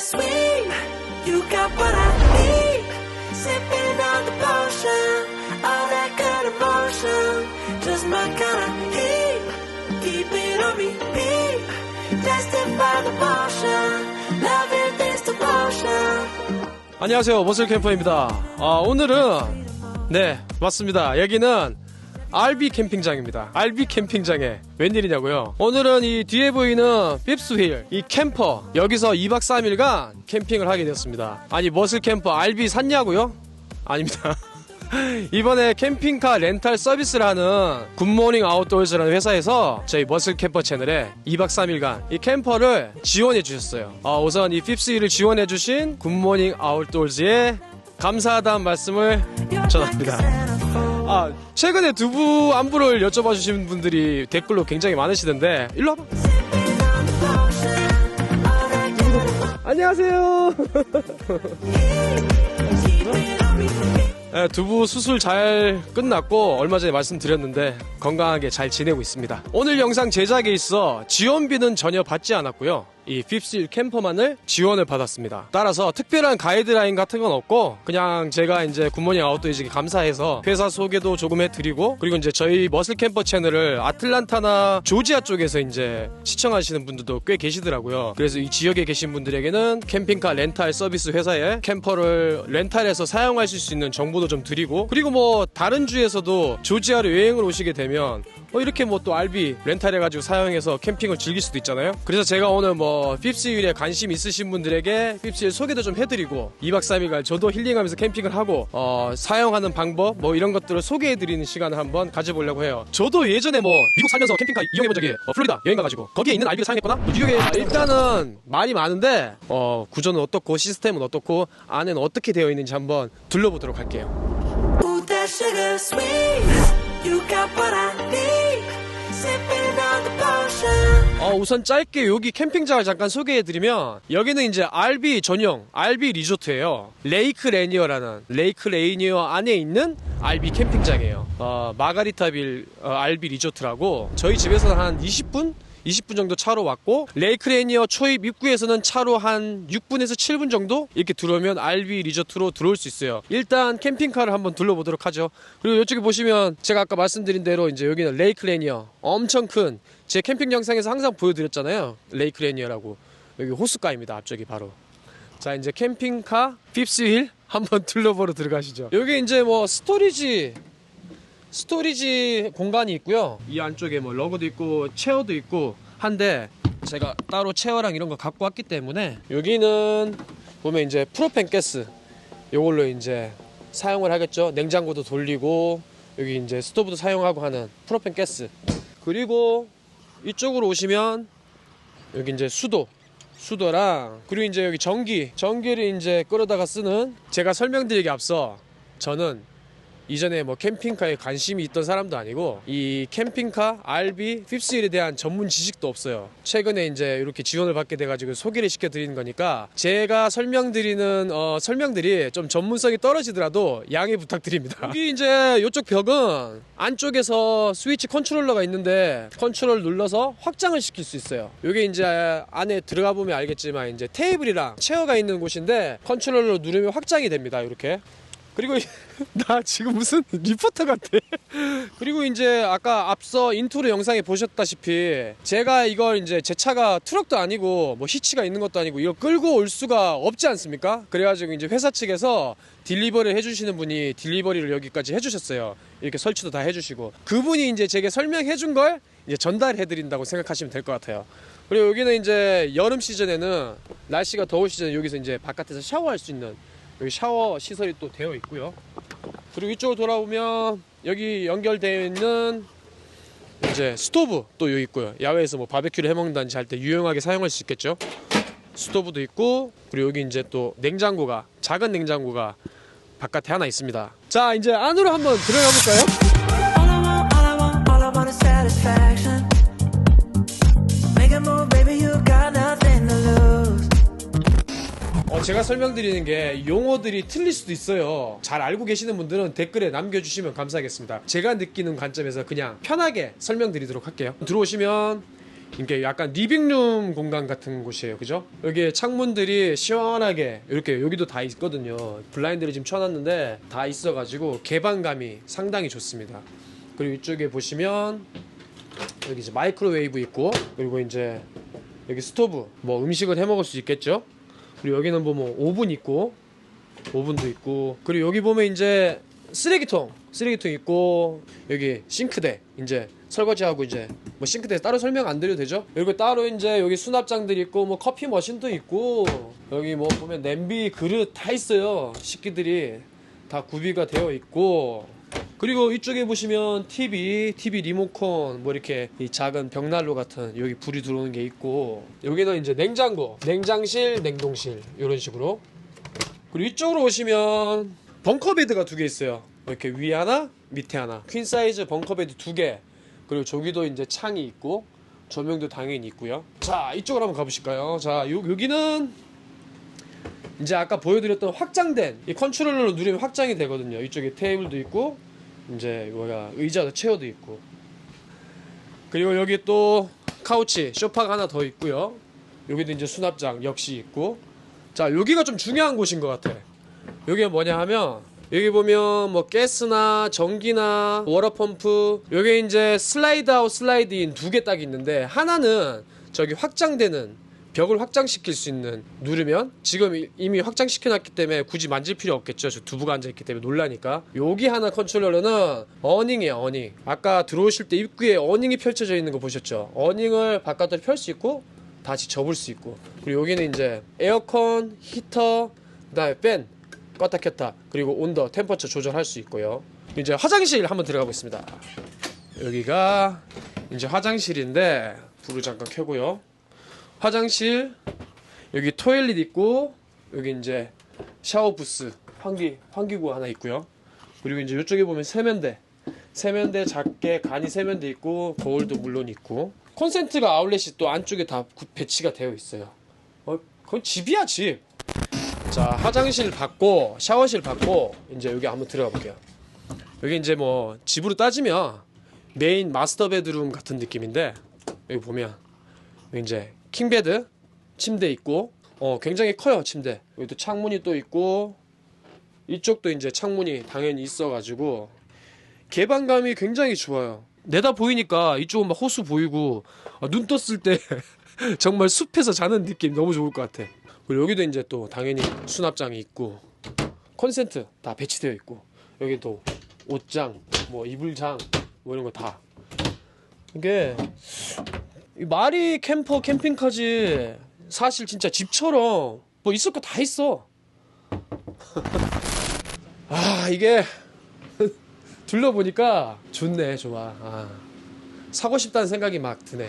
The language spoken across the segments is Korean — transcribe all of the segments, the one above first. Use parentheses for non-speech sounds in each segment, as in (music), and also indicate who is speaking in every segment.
Speaker 1: sweet. You got what I need. Sipping on the potion, all that good emotion. Just my kind of heat. Keep it on repeat. Tested by the potion. Loving this devotion.
Speaker 2: 안녕하세요 머슬 캠퍼입니다 아, 오늘은 네 맞습니다 여기는 RB 캠핑장입니다 RB 캠핑장에 웬일이냐고요 오늘은 이 뒤에 보이는 핍스휠 이 캠퍼 여기서 2박 3일간 캠핑을 하게 되었습니다 아니 머슬 캠퍼 RB 샀냐고요? 아닙니다 (laughs) 이번에 캠핑카 렌탈 서비스를 하는 굿모닝 아웃도어즈라는 회사에서 저희 머슬 캠퍼 채널에 2박 3일간 이 캠퍼를 지원해 주셨어요. 어, 우선 이 핍스를 지원해 주신 굿모닝 아웃도어즈에 감사하다는 말씀을 전합니다. 아, 최근에 두부 안부를 여쭤봐 주신 분들이 댓글로 굉장히 많으시던데 일로 와봐. 안녕하세요. 예, (laughs) 두부 수술 잘 끝났고 얼마 전에 말씀드렸는데 건강하게 잘 지내고 있습니다. 오늘 영상 제작에 있어 지원비는 전혀 받지 않았고요. 이 핍실 캠퍼만을 지원을 받았습니다. 따라서 특별한 가이드라인 같은 건 없고 그냥 제가 이제 굿모닝 아웃도어즈에 감사해서 회사 소개도 조금 해드리고 그리고 이제 저희 머슬 캠퍼 채널을 아틀란타나 조지아 쪽에서 이제 시청하시는 분들도 꽤 계시더라고요. 그래서 이 지역에 계신 분들에게는 캠핑카 렌탈 서비스 회사에 캠퍼를 렌탈해서 사용하실 수 있는 정보도 좀 드리고 그리고 뭐 다른 주에서도 조지아로 여행을 오시게 되면 어, 이렇게 뭐또 RB 렌탈해가지고 사용해서 캠핑을 즐길 수도 있잖아요. 그래서 제가 오늘 뭐 핍스힐에 관심 있으신 분들에게 핍스힐 소개도 좀 해드리고 2박 3일간 저도 힐링하면서 캠핑을 하고 어, 사용하는 방법 뭐 이런 것들을 소개해드리는 시간을 한번 가져보려고 해요. 저도 예전에 뭐 미국 살면서 캠핑카 이용해본 적이 어, 플로리다 여행 가가지고 거기에 있는 RB를 사용했거나 뭐 뉴욕에 일단은 말이 많은데 어, 구조는 어떻고 시스템은 어떻고 안에는 어떻게 되어 있는지 한번 둘러보도록 할게요. 어, 우선 짧게 여기 캠핑장을 잠깐 소개해드리면 여기는 이제 RB 전용 RB 리조트예요. 레이크 레니어라는 레이크 레니어 안에 있는 RB 캠핑장이에요. 어, 마가리타빌 어, RB 리조트라고 저희 집에서는 한 20분 20분 정도 차로 왔고 레이크 레니어 초입 입구에서는 차로 한 6분에서 7분 정도 이렇게 들어오면 RB 리조트로 들어올 수 있어요. 일단 캠핑카를 한번 둘러보도록 하죠. 그리고 이쪽에 보시면 제가 아까 말씀드린 대로 이제 여기는 레이크 레니어 엄청 큰 제 캠핑 영상에서 항상 보여드렸잖아요. 레이크 레니어라고 여기 호숫가입니다. 앞쪽이 바로. 자 이제 캠핑카 핍스힐 한번 (laughs) 둘러보러 들어가시죠. 여기 이제 뭐 스토리지 스토리지 공간이 있고요. 이 안쪽에 뭐 러그도 있고 체어도 있고 한데 제가 따로 체어랑 이런 거 갖고 왔기 때문에 여기는 보면 이제 프로펜 가스 요걸로 이제 사용을 하겠죠. 냉장고도 돌리고 여기 이제 스토브도 사용하고 하는 프로펜 가스 그리고 이쪽으로 오시면 여기 이제 수도 수도랑 그리고 이제 여기 전기 전기를 이제 끌어다가 쓰는 제가 설명드리기 앞서 저는 이전에 뭐 캠핑카에 관심이 있던 사람도 아니고 이 캠핑카 RB 핍스힐에 대한 전문 지식도 없어요. 최근에 이제 이렇게 지원을 받게 돼가지고 소개를 시켜드리는 거니까 제가 설명드리는 어, 설명들이 좀 전문성이 떨어지더라도 양해 부탁드립니다. (laughs) 여기 이제 이쪽 벽은 안쪽에서 스위치 컨트롤러가 있는데 컨트롤 눌러서 확장을 시킬 수 있어요. 이게 이제 안에 들어가 보면 알겠지만 이제 테이블이랑 체어가 있는 곳인데 컨트롤러 누르면 확장이 됩니다. 이렇게. 그리고 (laughs) 나 지금 무슨 리포터 같아. (laughs) 그리고 이제 아까 앞서 인트로 영상에 보셨다시피 제가 이걸 이제 제 차가 트럭도 아니고 뭐 히치가 있는 것도 아니고 이걸 끌고 올 수가 없지 않습니까? 그래가지고 이제 회사 측에서 딜리버리를 해주시는 분이 딜리버리를 여기까지 해주셨어요. 이렇게 설치도 다 해주시고 그분이 이제 제게 설명해준 걸 이제 전달해드린다고 생각하시면 될 것 같아요. 그리고 여기는 이제 여름 시즌에는 날씨가 더울 시즌에 여기서 이제 바깥에서 샤워할 수 있는 여기 샤워 시설이 또 되어 있고요. 그리고 이쪽으로 돌아오면 여기 연결되어 있는 이제 스토브 또 여기 있고요. 야외에서 뭐 바베큐를 해 먹는다든지 할 때 유용하게 사용할 수 있겠죠. 스토브도 있고 그리고 여기 이제 또 냉장고가 작은 냉장고가 바깥에 하나 있습니다. 자 이제 안으로 한번 들어가 볼까요? 제가 설명드리는 게 용어들이 틀릴 수도 있어요. 잘 알고 계시는 분들은 댓글에 남겨주시면 감사하겠습니다. 제가 느끼는 관점에서 그냥 편하게 설명드리도록 할게요. 들어오시면 이게 약간 리빙룸 공간 같은 곳이에요. 그죠? 여기 창문들이 시원하게 이렇게 여기도 다 있거든요. 블라인드를 지금 쳐놨는데 다 있어가지고 개방감이 상당히 좋습니다. 그리고 이쪽에 보시면 여기 이제 마이크로웨이브 있고 그리고 이제 여기 스토브 뭐 음식을 해 먹을 수 있겠죠. 그리고 여기는 뭐, 뭐 오븐 있고 오븐도 있고 그리고 여기 보면 이제 쓰레기통 쓰레기통 있고 여기 싱크대 이제 설거지하고 이제 뭐 싱크대 따로 설명 안 드려도 되죠? 그리고 따로 이제 여기 수납장들이 있고 뭐 커피 머신도 있고 여기 뭐 보면 냄비 그릇 다 있어요 식기들이 다 구비가 되어 있고 그리고 이쪽에 보시면 TV, TV 리모컨 뭐 이렇게 이 작은 벽난로 같은 여기 불이 들어오는 게 있고 여기는 이제 냉장고, 냉장실, 냉동실 이런 식으로 그리고 이쪽으로 오시면 벙커 베드가 두 개 있어요. 이렇게 위 하나, 밑에 하나. 퀸 사이즈 벙커 베드 두 개. 그리고 저기도 이제 창이 있고 조명도 당연히 있고요. 자, 이쪽으로 한번 가보실까요? 자, 요, 여기는 이제 아까 보여드렸던 확장된 이 컨트롤러로 누르면 확장이 되거든요. 이쪽에 테이블도 있고 이제 뭐야 의자, 체어도 있고 그리고 여기 또 카우치, 소파가 하나 더 있고요. 여기도 이제 수납장 역시 있고 자 여기가 좀 중요한 곳인 것 같아 여기가 뭐냐 하면 여기 보면 뭐 가스나 전기나 워터펌프 여기 이제 슬라이드 아웃 슬라이드 인 두 개 딱 있는데 하나는 저기 확장되는 벽을 확장시킬 수 있는 누르면 지금 이- 이미 확장시켜 놨기 때문에 굳이 만질 필요 없겠죠 저 두부가 앉아있기 때문에 놀라니까 여기 하나 컨트롤러는 어닝이에요 어닝 아까 들어오실 때 입구에 어닝이 펼쳐져 있는 거 보셨죠 어닝을 바깥으로 펼 수 있고 다시 접을 수 있고 그리고 여기는 이제 에어컨, 히터, 그다음에 팬 껐다 켰다 그리고 온도, 템퍼처 조절할 수 있고요. 이제 화장실 한번 들어가 보겠습니다. 여기가 이제 화장실인데 불을 잠깐 켜고요. 화장실 여기 토일릿 있고 여기 이제 샤워 부스 환기 환기구 하나 있고요. 그리고 이제 이쪽에 보면 세면대 세면대 작게 간이 세면대 있고 거울도 물론 있고 콘센트가 아울렛이 또 안쪽에 다 구- 배치가 되어 있어요. 어, 그건 집이야 집. 자 화장실 받고 샤워실 받고 이제 여기 한번 들어가 볼게요. 여기 이제 뭐 집으로 따지면 메인 마스터 베드룸 같은 느낌인데 여기 보면 여기 이제 킹베드 침대 있고 어 굉장히 커요 침대 여기 또 창문이 또 있고 이쪽도 이제 창문이 당연히 있어가지고 개방감이 굉장히 좋아요. 내다 보이니까 이쪽은 막 호수 보이고 아, 눈 떴을 때 (laughs) 정말 숲에서 자는 느낌 너무 좋을 것 같아. 그리고 여기도 이제 또 당연히 수납장이 있고 콘센트 다 배치되어 있고 여기도 옷장, 뭐 이불장 뭐 이런 거 다. 이게 이 말이 캠퍼 캠핑카지 사실 진짜 집처럼 뭐 있을 거 다 있어. (laughs) 아 이게 (laughs) 둘러보니까 좋네 좋아. 아, 사고 싶다는 생각이 막 드네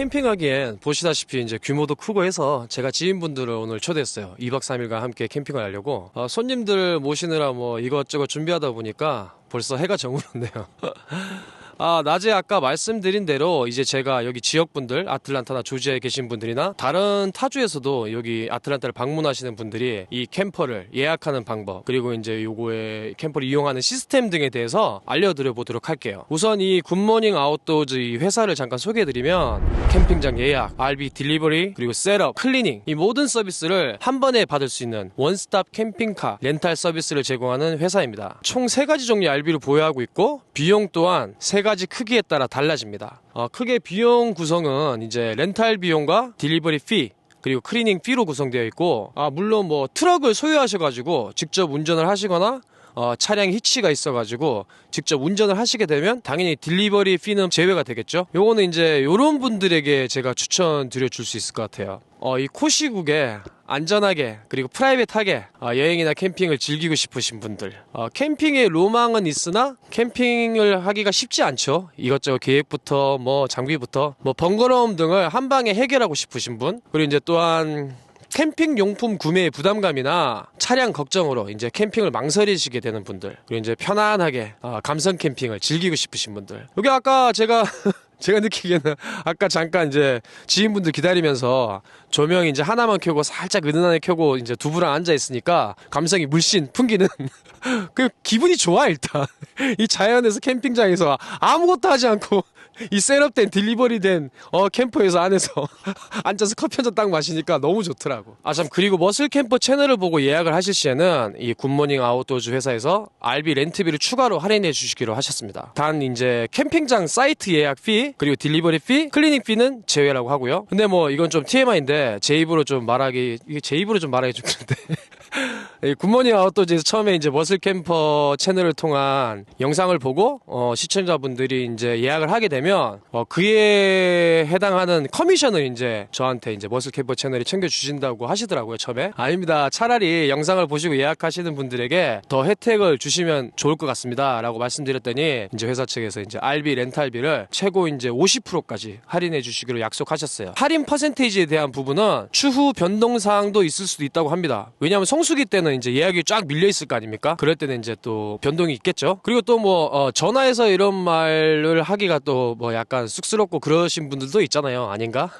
Speaker 2: 캠핑하기엔 보시다시피 이제 규모도 크고 해서 제가 지인분들을 오늘 초대했어요. 2박 3일간 함께 캠핑을 하려고. 어, 손님들 모시느라 뭐 이것저것 준비하다 보니까 벌써 해가 저물었네요 (laughs) 아, 낮에 아까 말씀드린 대로 이제 제가 여기 지역분들, 아틀란타나 조지아에 계신 분들이나 다른 타주에서도 여기 아틀란타를 방문하시는 분들이 이 캠퍼를 예약하는 방법, 그리고 이제 요거에 캠퍼를 이용하는 시스템 등에 대해서 알려드려 보도록 할게요. 우선 이 굿모닝 아웃도어즈 이 회사를 잠깐 소개해드리면 캠핑장 예약, RV 딜리버리, 그리고 셋업, 클리닝 이 모든 서비스를 한 번에 받을 수 있는 원스톱 캠핑카 렌탈 서비스를 제공하는 회사입니다. 총 세 가지 종류의 RV를 보유하고 있고 비용 또한 세 가지 크기에 따라 달라집니다. 어, 크게 비용 구성은 이제 렌탈 비용과 딜리버리 피 그리고 클리닝 피로 구성되어 있고 아 물론 뭐 트럭을 소유하셔 가지고 직접 운전을 하시거나 어, 차량 히치가 있어가지고 직접 운전을 하시게 되면 당연히 딜리버리 피는 제외가 되겠죠. 요거는 이제 이런 분들에게 제가 추천드려 줄 수 있을 것 같아요. 어, 이 코시국에 안전하게 그리고 프라이빗하게 어, 여행이나 캠핑을 즐기고 싶으신 분들 어, 캠핑의 로망은 있으나 캠핑을 하기가 쉽지 않죠 이것저것 계획부터 뭐 장비부터 뭐 번거로움 등을 한 방에 해결하고 싶으신 분 그리고 이제 또한 캠핑 용품 구매의 부담감이나 차량 걱정으로 이제 캠핑을 망설이시게 되는 분들 그리고 이제 편안하게 어, 감성 캠핑을 즐기고 싶으신 분들. 여기 아까 제가 (laughs) 제가 느끼기에는 아까 잠깐 이제 지인분들 기다리면서 조명 이제 하나만 켜고 살짝 은은하게 켜고 이제 두부랑 앉아 있으니까 감성이 물씬 풍기는 (laughs) 그 기분이 좋아 일단. (laughs) 이 자연에서 캠핑장에서 아무것도 하지 않고 이 셋업된 딜리버리된 어 캠퍼에서 안에서 (laughs) 앉아서 커피 한 잔 딱 마시니까 너무 좋더라고. 아 참 그리고 머슬 캠퍼 채널을 보고 예약을 하실 시에는 이 굿모닝 아웃도어즈 회사에서 RB 렌트비를 추가로 할인해 주시기로 하셨습니다. 단 이제 캠핑장 사이트 예약 피 그리고 딜리버리 피, 클리닝 피는 제외라고 하고요. 근데 뭐 이건 좀 TMI인데 제 입으로 좀 말하기 이게 제 입으로 좀 말하기 좀 그런데 이 굿모닝 아웃도어즈에서 처음에 이제 머슬 캠퍼 채널을 통한 영상을 보고 어, 시청자분들이 이제 예약을 하게 되면 어, 그에 해당하는 커미션을 이제 저한테 이제 머슬 캠퍼 채널이 챙겨 주신다고 하시더라고요 처음에. 아닙니다. 차라리 영상을 보시고 예약하시는 분들에게 더 혜택을 주시면 좋을 것 같습니다라고 말씀드렸더니 이제 회사 측에서 이제 RB 렌탈비를 최고 이제 50%까지 할인해 주시기로 약속하셨어요. 할인 퍼센테이지에 대한 부분은 추후 변동 사항도 있을 수도 있다고 합니다. 왜냐하면 성수기 때는 이제 예약이 쫙 밀려 있을 거 아닙니까? 그럴 때는 이제 또 변동이 있겠죠? 그리고 또뭐 전화해서 이런 말을 하기가 또 뭐 약간 쑥스럽고 그러신 분들도 있잖아요. 아닌가?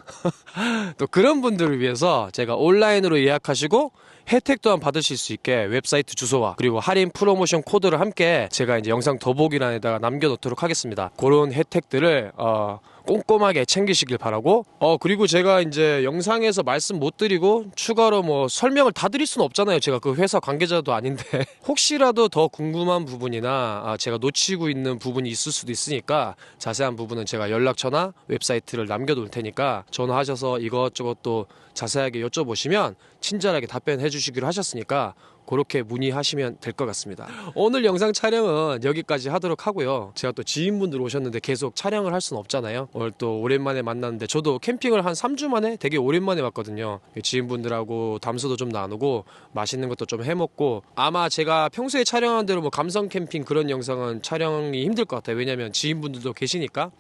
Speaker 2: (laughs) 또 그런 분들을 위해서 제가 온라인으로 예약하시고 혜택 또한 받으실 수 있게 웹사이트 주소와 그리고 할인 프로모션 코드를 함께 제가 이제 영상 더보기란에다가 남겨놓도록 하겠습니다. 그런 혜택들을 어, 꼼꼼하게 챙기시길 바라고. 어 그리고 제가 이제 영상에서 말씀 못 드리고 추가로 뭐 설명을 다 드릴 수는 없잖아요. 제가 그 회사 관계자도 아닌데. (laughs) 혹시라도 더 궁금한 부분이나 아, 제가 놓치고 있는 부분이 있을 수도 있으니까 자세한 부분은 제가 연락처나 웹사이트를 남겨놓을 테니까 전화하셔서 이것저것 또 자세하게 여쭤보시면 친절하게 답변해 주시기로 하셨으니까 그렇게 문의하시면 될 것 같습니다. 오늘 영상 촬영은 여기까지 하도록 하고요. 제가 또 지인분들 오셨는데 계속 촬영을 할 수는 없잖아요. 오늘 또 오랜만에 만났는데 저도 캠핑을 한 3주 만에 되게 오랜만에 왔거든요. 지인분들하고 담소도 좀 나누고 맛있는 것도 좀 해먹고 아마 제가 평소에 촬영한 대로 뭐 감성 캠핑 그런 영상은 촬영이 힘들 것 같아요. 왜냐면 지인분들도 계시니까.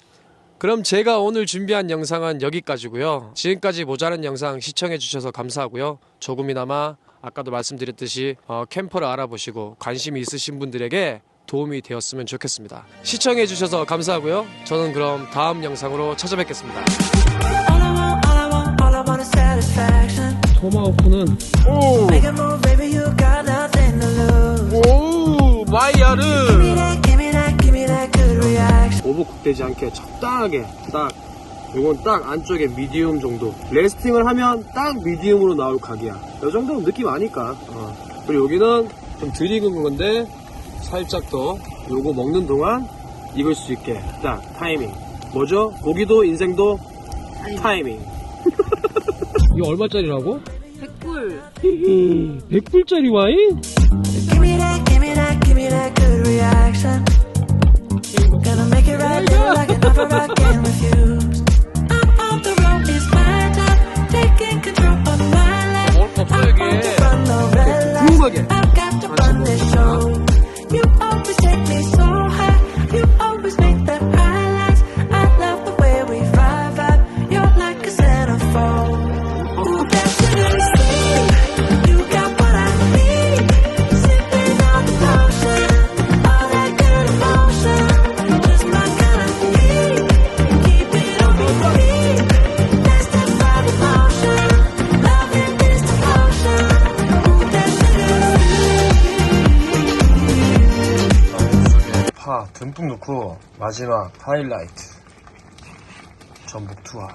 Speaker 2: 그럼 제가 오늘 준비한 영상은 여기까지고요. 지금까지 모자란 영상 시청해 주셔서 감사하고요. 조금이나마 아까도 말씀드렸듯이 어, 캠퍼를 알아보시고 관심이 있으신 분들에게 도움이 되었으면 좋겠습니다. 시청해 주셔서 감사하고요. 저는 그럼 다음 영상으로 찾아뵙겠습니다.
Speaker 1: To lose.
Speaker 2: 오 마이야르
Speaker 1: reaction.
Speaker 2: 오버쿡되지 않게 적당하게 딱 이건 딱 안쪽에 미디움 정도 레스팅을 하면 딱 미디움으로 나올 각이야 이 정도는 느낌 아니까 어. 그리고 여기는 좀덜 익은 건데 살짝 더 요거 먹는 동안 익을 수 있게 딱 타이밍 뭐죠? 고기도 인생도 타이밍 (laughs) 이거 얼마짜리라고?
Speaker 3: 100불
Speaker 2: 100불짜리 와인?
Speaker 1: I feel like an never again with you.
Speaker 2: 마지막 하이라이트 전북 투어